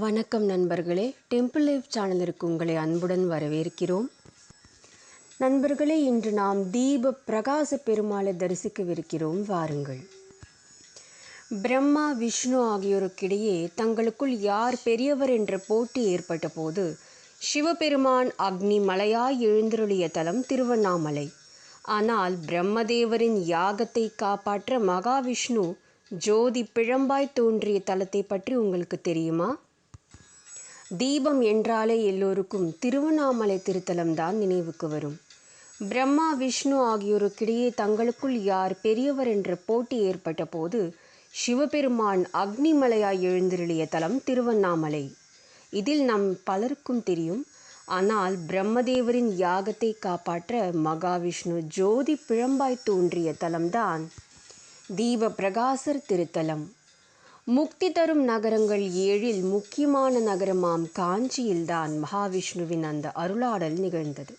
வணக்கம் நண்பர்களே. Temple life சேனலிற்கு உங்களை அன்புடன் வரவேற்கிறோம். நண்பர்களே இன்று நாம் தீப பிரகாச பெருமாளை தரிசிக்கவிருக்கிறோம். வாருங்கள். பிரம்மா விஷ்ணு ஆகியோருக்கிடையே தங்களுக்குள் யார் பெரியவர் என்ற போட்டி ஏற்பட்ட போது சிவபெருமான் அக்னி மலையாய் எழுந்தருளிய தலம் திருவண்ணாமலை. ஆனால் பிரம்மதேவரின் யாகத்தை காப்பாற்ற மகாவிஷ்ணு ஜோதி பிழம்பாய் தோன்றிய தலத்தை பற்றி உங்களுக்கு தெரியுமா? தீபம் என்றாலே எல்லோருக்கும் திருவண்ணாமலை திருத்தலம் தான் நினைவுக்கு வரும். பிரம்மா விஷ்ணு ஆகியோருக்கிடையே தங்களுக்குள் யார் பெரியவர் என்ற போட்டி ஏற்பட்ட போது சிவபெருமான் அக்னிமலையாய் எழுந்திருளிய தலம் திருவண்ணாமலை. இதில் நம் பலருக்கும் தெரியும். ஆனால் பிரம்மதேவரின் யாகத்தை காப்பாற்ற மகாவிஷ்ணு ஜோதி பிழம்பாய் தோன்றிய தலம்தான் தீப பிரகாசர் திருத்தலம். முக்தி தரும் நகரங்கள் ஏழில் முக்கியமான நகரமாம் காஞ்சியில்தான் மகாவிஷ்ணுவின் அந்த அருளாடல் நிகழ்ந்தது.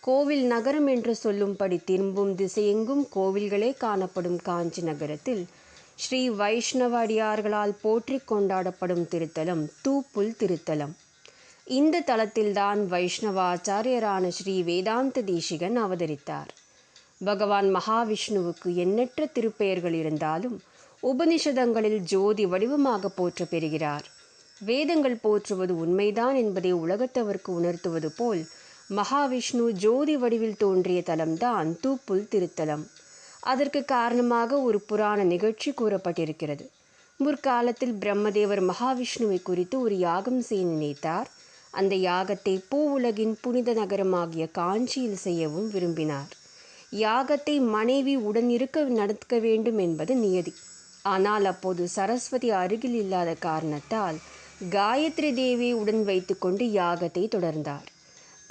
கோவில் நகரம் என்று சொல்லும்படி திரும்பும் திசையெங்கும் கோவில்களே காணப்படும் காஞ்சி நகரத்தில் ஸ்ரீ வைஷ்ணவ அடியார்களால் போற்றி கொண்டாடப்படும் திருத்தலம் தூப்புல் திருத்தலம். இந்த தலத்தில்தான் வைஷ்ணவ ஆச்சாரியரான ஸ்ரீ வேதாந்த தேசிகன் அவதரித்தார். பகவான் மகாவிஷ்ணுவுக்கு எண்ணற்ற திருப்பெயர்கள் இருந்தாலும் உபனிஷதங்களில் ஜோதி வடிவமாக போற்ற பெறுகிறார் வேதங்கள் போற்றுவது உண்மைதான் என்பதை உலகத்தவர்க்கு உணர்த்துவது போல் மகாவிஷ்ணு ஜோதி வடிவில் தோன்றிய தலம்தான் தூப்புல் திருத்தலம். அதற்கு காரணமாக ஒரு புராண நிகழ்ச்சி கூறப்பட்டிருக்கிறது. முற்காலத்தில் பிரம்மதேவர் மகாவிஷ்ணுவை குறித்து ஒரு யாகம் செய்ய நினைத்தார். அந்த யாகத்தை பூ உலகின் புனித நகரமாகிய காஞ்சியில் செய்யவும் விரும்பினார். யாகத்தை மனைவி உடன் இருக்க நடக்க வேண்டும் என்பது நியதி. ஆனால் அப்போது சரஸ்வதி அருகில் இல்லாத காரணத்தால் காயத்ரி தேவி உடன் வைத்துக்கொண்டு யாகத்தை தொடர்ந்தார்.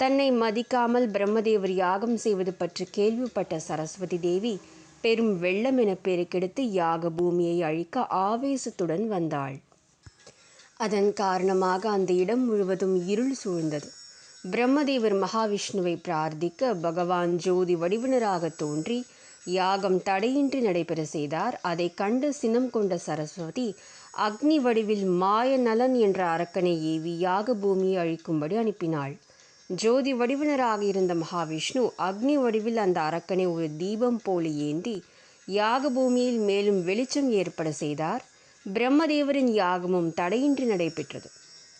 தன்னை மதிக்காமல் பிரம்மதேவர் யாகம் செய்வது பற்றி கேள்விப்பட்ட சரஸ்வதி தேவி பெரும் வெள்ளம் என பெருக்கெடுத்து யாக பூமியை அழிக்க ஆவேசத்துடன் வந்தாள். அதன் காரணமாக அந்த இடம் முழுவதும் இருள் சூழ்ந்தது. பிரம்மதேவர் மகாவிஷ்ணுவை பிரார்த்திக்க பகவான் ஜோதி வடிவினராக தோன்றி யாகம் தடையின்றி நடைபெற செய்தார். அதை கண்டு சினம் கொண்ட சரஸ்வதி அக்னி வடிவில் மாய நலன் என்ற அரக்கனை ஏவி யாக பூமியை அழிக்கும்படி அனுப்பினாள். ஜோதி வடிவினராக இருந்த மகாவிஷ்ணு அக்னி வடிவில் அந்த அரக்கனை ஒரு தீபம் போல ஏந்தி யாக பூமியில் மேலும் வெளிச்சம் ஏற்பட செய்தார். பிரம்மதேவரின் யாகமும் தடையின்றி நடைபெற்றது.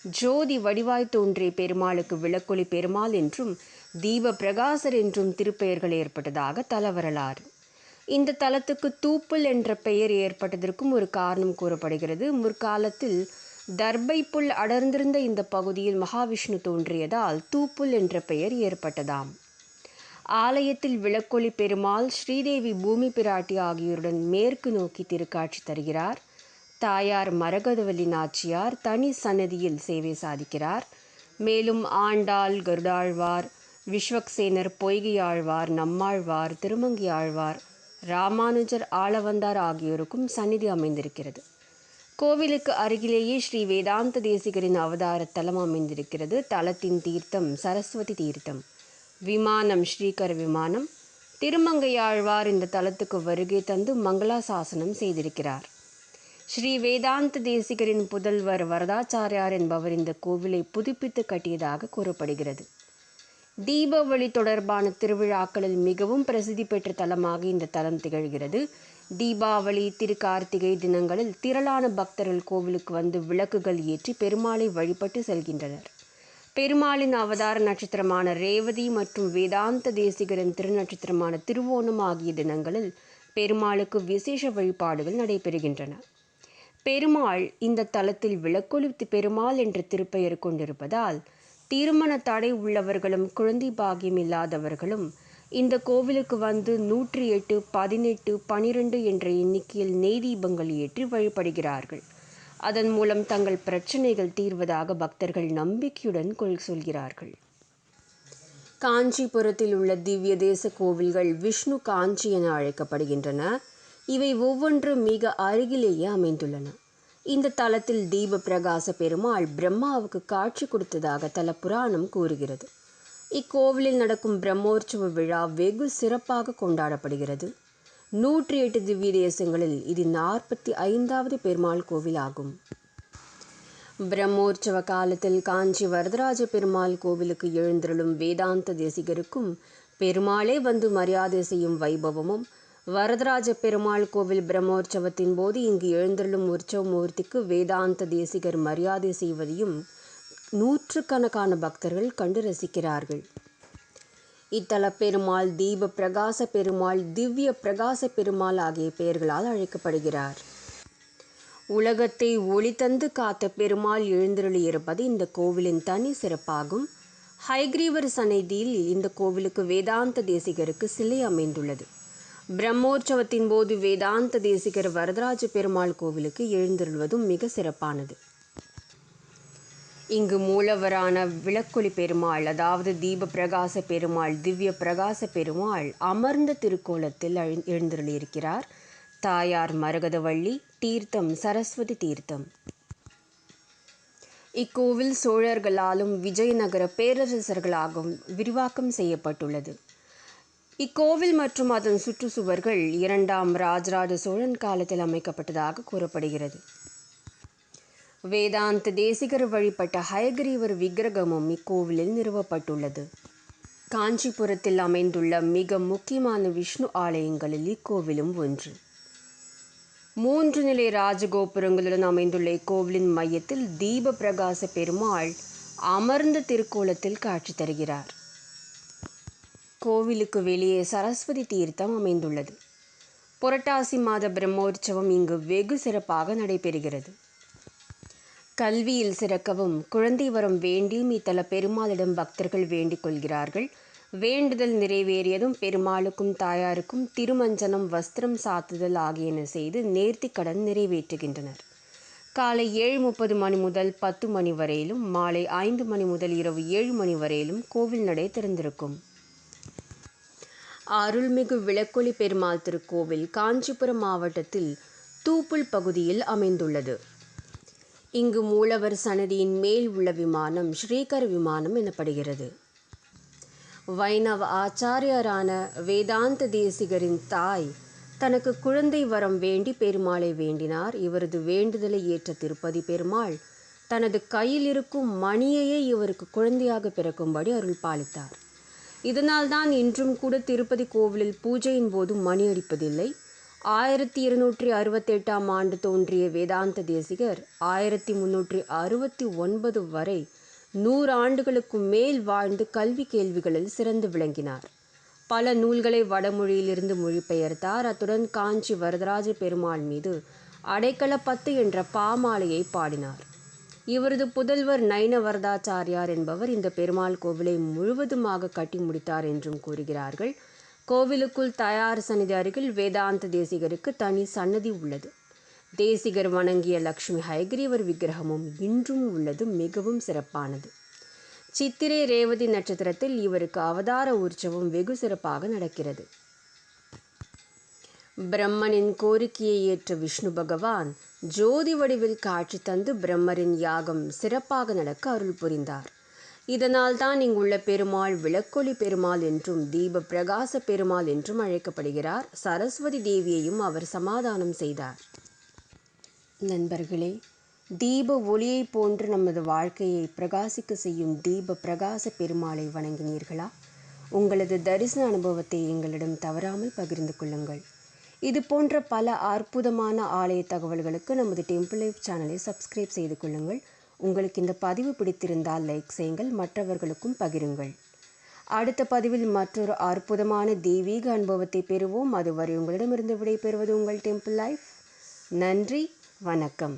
ஜோதி வடிவாய் தோன்றிய பெருமாளுக்கு விளக்கொலி பெருமாள் என்றும் தீப பிரகாசர் என்றும் திருப்பெயர்கள் ஏற்பட்டதாக தலவரலாறு. இந்த தலத்துக்கு தூப்புல் என்ற பெயர் ஏற்பட்டதற்கும் ஒரு காரணம் கூறப்படுகிறது. முற்காலத்தில் தர்பை புல் அடர்ந்திருந்த இந்த பகுதியில் மகாவிஷ்ணு தோன்றியதால் தூப்புல் என்ற பெயர் ஏற்பட்டதாம். ஆலயத்தில் விளக்கொளி பெருமாள் ஸ்ரீதேவி பூமி பிராட்டி ஆகியோருடன் மேற்கு நோக்கி திருக்காட்சி தருகிறார். தாயார் மரகதவல்லி நாச்சியார் தனி சன்னதியில் சேவை சாதிக்கிறார். மேலும் ஆண்டாள் கருடாழ்வார் விஸ்வக்சேனர் பொய்கையாழ்வார் நம்மாழ்வார் திருமங்கி ஆழ்வார் ராமானுஜர் ஆளவந்தார் ஆகியோருக்கும் சந்நிதி அமைந்திருக்கிறது. கோவிலுக்கு அருகிலேயே ஸ்ரீ வேதாந்த தேசிகரின் அவதார தலம் அமைந்திருக்கிறது. தலத்தின் தீர்த்தம் சரஸ்வதி தீர்த்தம். விமானம் ஸ்ரீகர் விமானம். திருமங்கையாழ்வார் இந்த தலத்துக்கு வருகை தந்து மங்களாசாசனம் செய்திருக்கிறார். ஸ்ரீ வேதாந்த தேசிகரின் புதல்வர் வரதாச்சாரியார் என்பவர் இந்த கோவிலை புதுப்பித்து கட்டியதாக கூறப்படுகிறது. தீபாவளி தொடர்பான திருவிழாக்களில் மிகவும் பிரசித்தி பெற்ற தலமாக இந்த தலம் திகழ்கிறது. தீபாவளி திருக்கார்த்திகை தினங்களில் திரளான பக்தர்கள் கோவிலுக்கு வந்து விளக்குகள் ஏற்றி பெருமாளை வழிபட்டு செல்கின்றனர். பெருமாளின் அவதார நட்சத்திரமான ரேவதி மற்றும் வேதாந்த தேசிகரின் திருநட்சத்திரமான திருவோணம் ஆகிய தினங்களில் பெருமாளுக்கு விசேஷ வழிபாடுகள் நடைபெறுகின்றன. பெருமாள் இந்த தலத்தில் விளக்கொழுத்து பெருமாள் என்ற திருப்பெயர் கொண்டிருப்பதால் திருமண தடை உள்ளவர்களும் குழந்தை பாகியம் இல்லாதவர்களும் இந்த கோவிலுக்கு வந்து நூற்றி எட்டு பதினெட்டு பனிரெண்டு என்ற எண்ணிக்கையில் நெய் தீபங்கள் ஏற்றி வழிபடுகிறார்கள். அதன் மூலம் தங்கள் பிரச்சனைகள் தீர்வதாக பக்தர்கள் நம்பிக்கையுடன் கொள் சொல்கிறார்கள். காஞ்சிபுரத்தில் உள்ள திவ்ய தேச கோவில்கள் விஷ்ணு காஞ்சி என அழைக்கப்படுகின்றன. இவை ஒவ்வொன்றும் மிக அருகிலேயே அமைந்துள்ளன. இந்த தலத்தில் தீப பிரகாச பெருமாள் பிரம்மாவுக்கு காட்சி கொடுத்ததாக தல புராணம் கூறுகிறது. இக்கோவிலில் நடக்கும் பிரம்மோற்சவ விழா வெகு சிறப்பாக கொண்டாடப்படுகிறது. நூற்றி எட்டு திவ்ய தேசங்களில் இது நாற்பத்தி ஐந்தாவது பெருமாள் கோவில் ஆகும் பிரம்மோற்சவ காலத்தில் காஞ்சி வரதராஜ பெருமாள் கோவிலுக்கு எழுந்தருளும் வேதாந்த தேசிகருக்கும் பெருமாளே வந்து மரியாதை செய்யும் வைபவமும் வரதராஜ பெருமாள் கோவில் பிரம்மோற்சவத்தின் போது இங்கு எழுந்தருளும் உற்சவ மூர்த்திக்கு வேதாந்த தேசிகர் மரியாதை செய்வதையும் நூற்றுக்கணக்கான பக்தர்கள் கண்டு ரசிக்கிறார்கள். இத்தல பெருமாள் தீப பிரகாச பெருமாள் திவ்ய பிரகாச பெருமாள் ஆகிய பெயர்களால் அழைக்கப்படுகிறார். உலகத்தை ஒளி தந்து காத்த பெருமாள் எழுந்தருளியிருப்பது இந்த கோவிலின் தனி சிறப்பாகும். ஹைகிரீவர் சன்னதியில் இந்த கோவிலுக்கு வேதாந்த தேசிகருக்கு சிலை அமைந்துள்ளது. பிரம்மோற்சவத்தின் போது வேதாந்த தேசிகர் வரதராஜ பெருமாள் கோவிலுக்கு எழுந்திருள்வதும் மிக சிறப்பானது. இங்கு மூலவரான விளக்கொளி பெருமாள் அதாவது தீப பிரகாச பெருமாள் திவ்ய பிரகாச பெருமாள் அமர்ந்த திருக்கோலத்தில் எழுந்திருளியிருக்கிறார். தாயார் மரகதவள்ளி தீர்த்தம் சரஸ்வதி தீர்த்தம். இக்கோவில் சோழர்களாலும் விஜயநகர பேரரசர்களாகவும் விரிவாக்கம் செய்யப்பட்டுள்ளது. இக்கோவில் மற்றும் அதன் சுற்றுச்சுவர்கள் இரண்டாம் ராஜராஜ சோழன் காலத்தில் அமைக்கப்பட்டதாக கூறப்படுகிறது. வேதாந்த தேசிகர் வழிபட்ட ஹயகிரீவர் விக்கிரகமும் இக்கோவிலில் நிறுவப்பட்டுள்ளது. காஞ்சிபுரத்தில் அமைந்துள்ள மிக முக்கியமான விஷ்ணு ஆலயங்களில் இக்கோவிலும் ஒன்று. மூன்று நிலை ராஜகோபுரங்களுடன் அமைந்துள்ள இக்கோவிலின் மையத்தில் தீப பிரகாச பெருமாள் அமர்ந்த திருக்கோலத்தில் காட்சி தருகிறார். கோவிலுக்கு வெளியே சரஸ்வதி தீர்த்தம் அமைந்துள்ளது. புரட்டாசி மாத பிரம்மோற்சவம் இங்கு வெகு சிறப்பாக நடைபெறுகிறது. கல்வியில் சிறக்கவும் குழந்தை வரம் வேண்டியும் இத்தல பெருமாளிடம் பக்தர்கள் வேண்டிக் கொள்கிறார்கள். வேண்டுதல் நிறைவேறியதும் பெருமாளுக்கும் தாயாருக்கும் திருமஞ்சனம் வஸ்திரம் சாத்துதல் ஆகியன செய்து நேர்த்திக்கடன் நிறைவேற்றுகின்றனர். காலை ஏழு முப்பது மணி முதல் பத்து மணி வரையிலும் மாலை ஐந்து மணி முதல் இரவு ஏழு மணி வரையிலும் கோவில் நடை திறந்திருக்கும். அருள்மிகு விளக்கொலி பெருமாள் திருக்கோவில் காஞ்சிபுரம் மாவட்டத்தில் தூப்புல் பகுதியில் அமைந்துள்ளது. இங்கு மூலவர் சன்னதியின் மேல் உள்ள விமானம் ஸ்ரீகர விமானம் எனப்படுகிறது. வைணவ ஆச்சாரியரான வேதாந்த தேசிகரின் தாய் தனக்கு குழந்தை வரம் வேண்டி பெருமாளை வேண்டினார். இவரது வேண்டுதலை ஏற்ற திருப்பதி பெருமாள் தனது கையில் இருக்கும் மணியையே இவருக்கு குழந்தையாக பிறக்கும்படி அருள் பாலித்தார். இதனால்தான் இன்றும் கூட திருப்பதி கோவிலில் பூஜையின் போது மணி அடிப்பதில்லை. ஆயிரத்தி இருநூற்றி அறுபத்தெட்டாம் ஆண்டு தோன்றிய வேதாந்த தேசிகர் ஆயிரத்தி முன்னூற்றி அறுபத்தி ஒன்பது வரை நூறு ஆண்டுகளுக்கு மேல் வாழ்ந்து கல்வி கேள்விகளில் சிறந்து விளங்கினார். பல நூல்களை வடமொழியிலிருந்து மொழிபெயர்த்தார். அத்துடன் காஞ்சி வரதராஜ பெருமாள் மீது அடைக்கல பத்து என்ற பாமாலையை பாடினார். இவரது புதல்வர் நயனவரதாச்சாரியார் என்பவர் இந்த பெருமாள் கோவிலை முழுவதுமாக கட்டி முடித்தார் என்றும் கூறுகிறார்கள். கோவிலுக்குள் தயார் சன்னிதி அருகில் வேதாந்த தேசிகருக்கு தனி சன்னதி உள்ளது. தேசிகர் வணங்கிய லக்ஷ்மி ஹைகிரீவர் விக்கிரகமும் இன்றும் உள்ளது மிகவும் சிறப்பானது. சித்திரை ரேவதி நட்சத்திரத்தில் இவருக்கு அவதார உற்சவம் வெகு சிறப்பாக நடக்கிறது. பிரம்மனின் கோரிக்கையை ஏற்ற விஷ்ணு பகவான் ஜோதி வடிவில் காட்சி தந்து பிரம்மரின் யாகம் சிறப்பாக நடக்க அருள் புரிந்தார். இதனால் தான் இங்குள்ள பெருமாள் விளக்கொலி பெருமாள் என்றும் தீப பிரகாச பெருமாள் என்றும் அழைக்கப்படுகிறார். சரஸ்வதி தேவியையும் அவர் சமாதானம் செய்தார். நண்பர்களே தீப ஒளியை போன்று நமது வாழ்க்கையை பிரகாசிக்க செய்யும் தீப பிரகாச பெருமாளை வணங்கினீர்களா? உங்களது தரிசன அனுபவத்தை எங்களிடம் தவறாமல் பகிர்ந்து கொள்ளுங்கள். இது போன்ற பல அற்புதமான ஆலய தகவல்களுக்கு நமது டெம்பிள் லைஃப் சேனலை சப்ஸ்கிரைப் செய்து கொள்ளுங்கள். உங்களுக்கு இந்த பதிவு பிடித்திருந்தால் லைக் செய்யுங்கள். மற்றவர்களுக்கும் பகிருங்கள். அடுத்த பதிவில் மற்றொரு அற்புதமான தெய்வீக அனுபவத்தை பெறுவோம். அதுவரை உங்களிடமிருந்து விடைபெறுவது உங்கள் டெம்பிள் லைஃப் நன்றி. வணக்கம்.